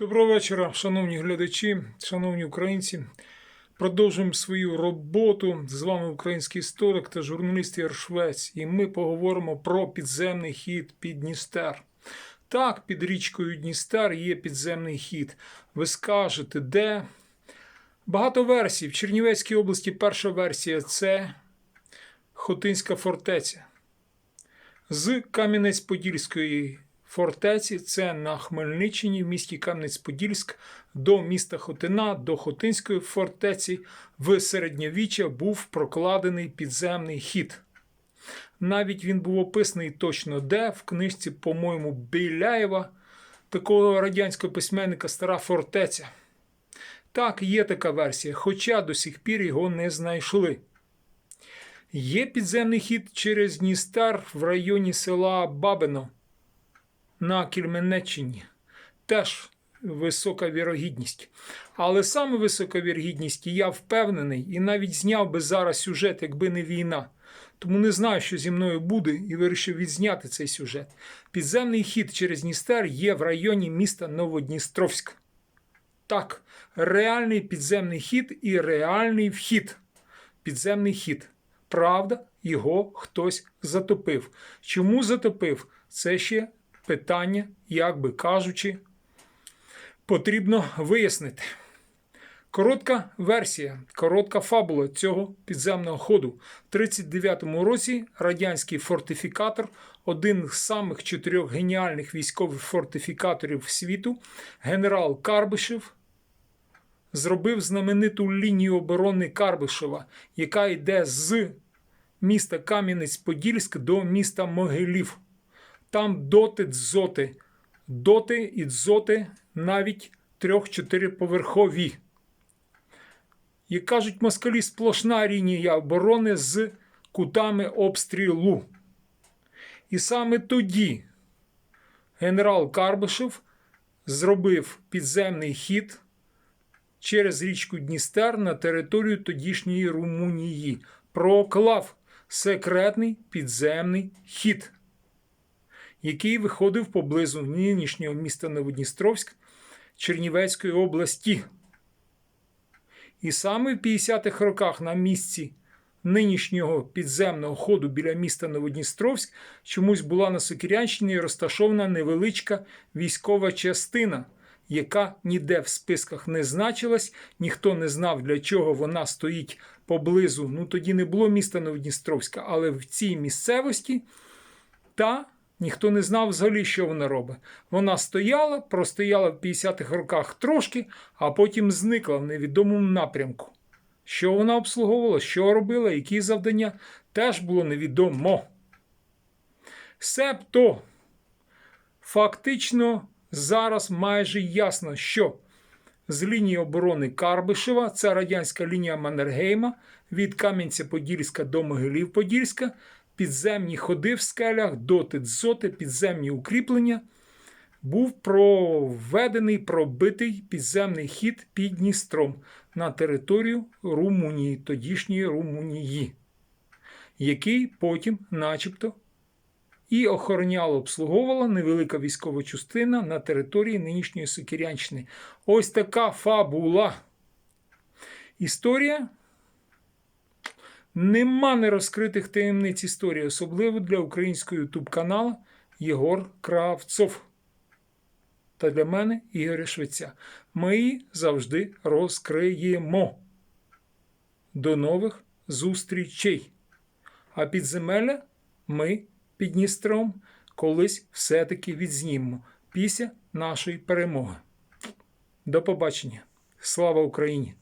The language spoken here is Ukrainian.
Доброго вечора, шановні глядачі, шановні українці. Продовжуємо свою роботу. З вами український історик та журналіст Яр Швець. І ми поговоримо про підземний хід під Дністер. Так, під річкою Дністер є підземний хід. Ви скажете, де? Багато версій. В Чернівецькій області перша версія це Хотинська фортеця. З Кам'янець-Подільської фортеці, це на Хмельниччині, в місті Кам'янець-Подільськ, до міста Хотина, до Хотинської фортеці в середньовіччя був прокладений підземний хід. Навіть він був описаний точно де, в книжці, по-моєму, Біляєва, такого радянського письменника Стара фортеця. Так, є така версія, хоча до сих пір його не знайшли. Є підземний хід через Дністер в районі села Бабино на Кільменеччині. Теж висока вірогідність. Але саме висока вірогідність, і я впевнений, і навіть зняв би зараз сюжет, якби не війна. Тому не знаю, що зі мною буде, і вирішив відзняти цей сюжет. Підземний хід через Дністер є в районі міста Новодністровськ. Так, реальний підземний хід і реальний вхід. Підземний хід. Правда, його хтось затопив. Чому затопив? Це ще питання, як би кажучи, потрібно вияснити. Коротка версія, коротка фабула цього підземного ходу. В 39-му році радянський фортифікатор, один з самих чотирьох геніальних військових фортифікаторів світу, генерал Карбишев, зробив знамениту лінію оборони Карбишева, яка йде з міста Кам'янець-Подільськ до міста Могилів. Там доти дзоти, доти і дзоти навіть трьох-чотириповерхові. Як кажуть москалі, сплошна лінія оборони з кутами обстрілу. І саме тоді генерал Карбишев зробив підземний хід через річку Дністер на територію тодішньої Румунії, проклав секретний підземний хід, який виходив поблизу нинішнього міста Новодністровськ Чернівецької області. І саме в 50-х роках на місці нинішнього підземного ходу біля міста Новодністровськ чомусь була на Сокірянщині розташована невеличка військова частина, яка ніде в списках не значилась, ніхто не знав, для чого вона стоїть поблизу. Ну тоді не було міста Новодністровська, але в цій місцевості та ніхто не знав взагалі, що вона робить. Вона стояла, простояла в 50-х роках трошки, а потім зникла в невідомому напрямку. Що вона обслуговувала, що робила, які завдання, теж було невідомо. Себто, фактично, зараз майже ясно, що з лінії оборони Карбишева, це радянська лінія Маннергейма, від Кам'янця-Подільська до Могилів-Подільська, підземні ходи в скелях, доти дзоти, підземні укріплення, був проведений пробитий підземний хід під Дністром на територію Румунії, тодішньої Румунії, який потім, начебто, і охороняла, обслуговувала невелика військова частина на території нинішньої Сокірянщини. Ось така фабула. Історія. Нема нерозкритих таємниць історії, особливо для українського ютуб каналу Єгор Кравцов. Та для мене Ігоря Швеця. Ми її завжди розкриємо. До нових зустрічей. А підземелля ми під Дністром колись все-таки відзнімемо після нашої перемоги. До побачення. Слава Україні!